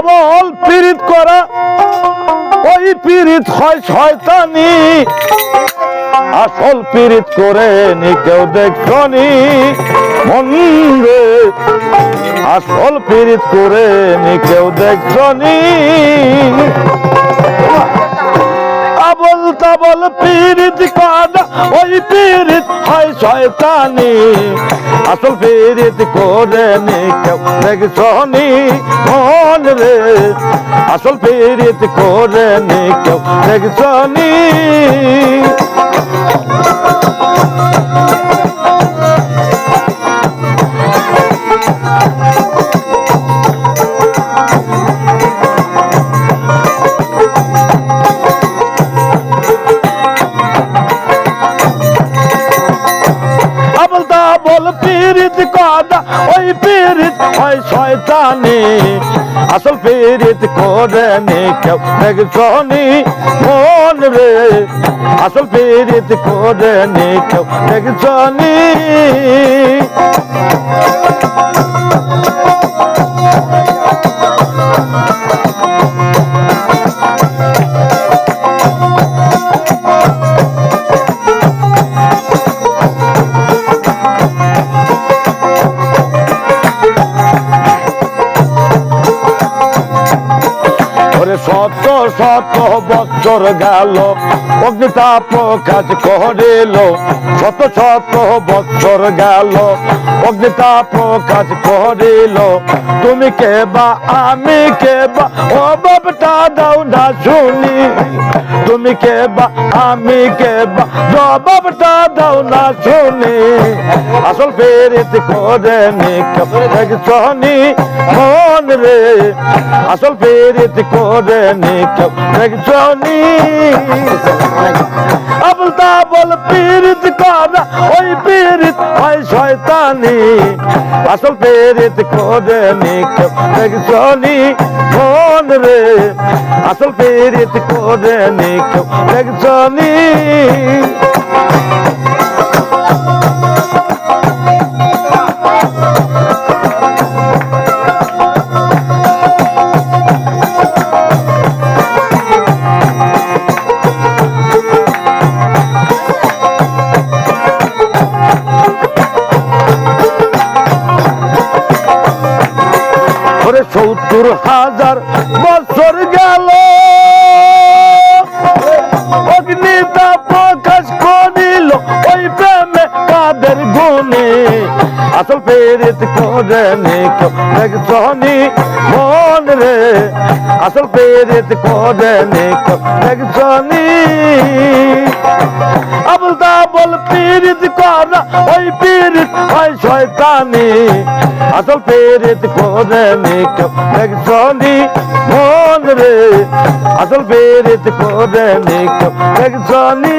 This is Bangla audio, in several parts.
তাবল পীড়িত করা, ওই পীড়িত হয় শয়তানি। আসল পীড়িত করে নি কেউ দেখছনি মন আসল পীড়িত করে নি কেউ দেখছনি আবল তাবল পীড়িত কাদা, ওই হয় শয়তানি। আসল পীড়িত করে নি কেউ দেখছনি মন রে। আসল পীড়িত করে নি কেউ দেখছনি। পীড়িত কদা ওই পিরিত হয় শয়তানি। আসল পিরিত করে নি কেউ দেখছনি, মন রে। আসল পিরিত করে নি কেউ দেখছনি। শত শত বছর গেল। অগ্নিতাপ কাজ করিল। শত শত বছর গেল। অগ্নিতাপ কাজ করিল। তুমি কে বা আমি কে বা ও বাবটা দাও না শুনি। তুমি কে বা আমি কে বা জবাবটা দাও না শুনি। আসল ফেরিত করে নি? দেখছনি মন রে, আসল ফেরিত করে নি দেখছনি আবল তাবল পীড়িত করা? ওই পীড়িত হয় শয়তানি। আসল পীড়িত করে নি দেখছনি মন রে, আসল পীড়িত করে নি দেখছনি হাজার পেরিত করে দেখছনি মন রে। আসল পেরিত করে দেখছনি আবুল তাবল পীড়িত করা, ওই পীড়িত হয় শয়তানি। আসল পীড়িত করে দেখছনি মন রে। আসল পীড়িত করে দেখছনি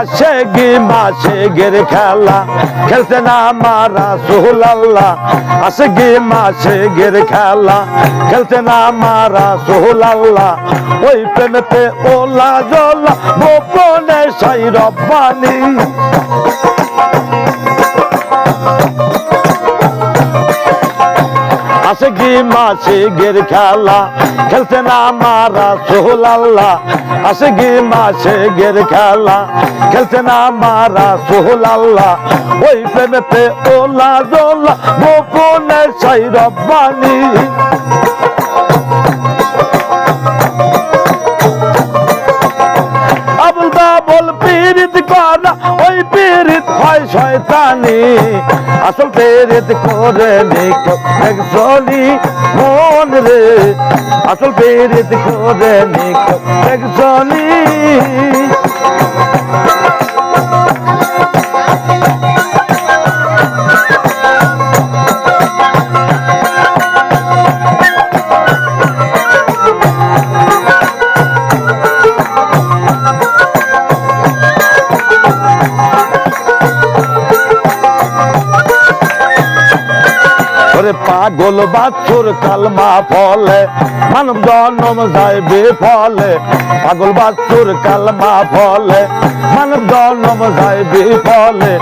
আসে গি মাসে গের খেলা। খেলতে না মারা সোহল আল্লাহ আসে গি মাসে গের খেলা। খেলতে না মারা সোহল আল্লাহ ওই প্রেমেতে ওলা জলা, গোপনে সাই রব্বানি। আসে কি মাসে গের খেলা খেলতে না মারা সোহল আল্লাহ আসে কি মাসে গের খেলা খেলতে না মারা সোহল আল্লাহ ওই প্রেমেতে ওলা জোলা, গোপনে সাই রব্বানি আবুল তাবল পীড়িত করা, ওই পীড়িত হয় শয়তানি। আসল পীড়িত করে দেখছনি মন রে। আসল পীড়িত করে দেখছনি পাগল বাছুর কালমা ফলে, মানব জন্ম যায় বিফলে পাগল বাছুর কালমা ফলে, মানব জন্ম যায় বিফলে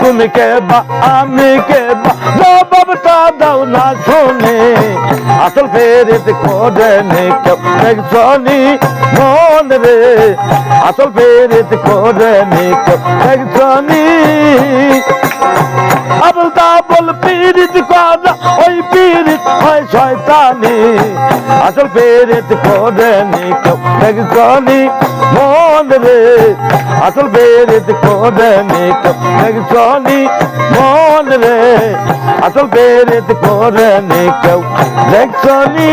তুমি কে বা, আমি কে বা, জবাবটা দাও না শুনে। আসল ফেরিত করে নে কেউ দেখছনি মন রে। আসল ফেরিত করে নে কেউ দেখছনি আবল তাবল পীড়িত শয়তানি আসল পীড়িত করে নি কেউ। দেখছনি মন রে। আসল পীড়িত করে নি কেউ। দেখছনি মন রে। আসল পীড়িত করে নি কেউ। দেখছনি